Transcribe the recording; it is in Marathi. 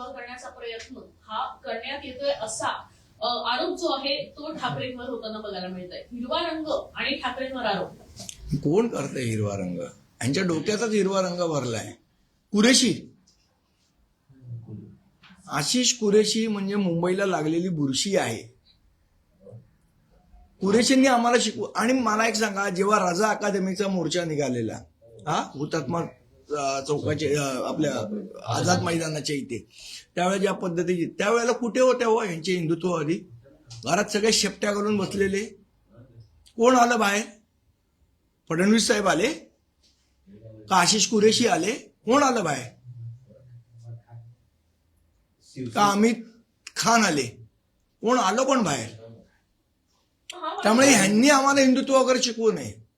विभाग करण्याचा प्रयत्न हा करण्यात येतोय असा आरोप जो आहे तो ठाकरेंवर होताना बघायला मिळत आहे हिरवा रंग आणि ठाकरेंवर आरोप. कोण करतंय हिरवा रंग? यांच्या डोक्यातच हिरवा रंग भरलाय. कुरेशी. आशिष कुरेशी म्हणजे मुंबईला लागलेली बुरशी आहे. कुरेशींनी आम्हाला शिकवू आणि मला एक सांगा जेव्हा राजा अकादमीचा मोर्चा निघालेला हा हुतात्मा चौकाचे आपल्या आझाद मैदानाच्या इथे. त्यावेळेला ज्या पद्धतीची त्यावेळेला कुठे होत्या हो यांचे हिंदुत्ववादी? घरात सगळे शेपट्या घालून बसलेले. कोण आलं बाहेर? फडणवीस साहेब आले? का आशिष कुरेशी आले? कोण आलं बाहेर? का अमित खान आले? कोण आलं कोण बाहेर? त्यामुळे ह्यांनी आम्हाला हिंदुत्व वगैरे शिकवू नये.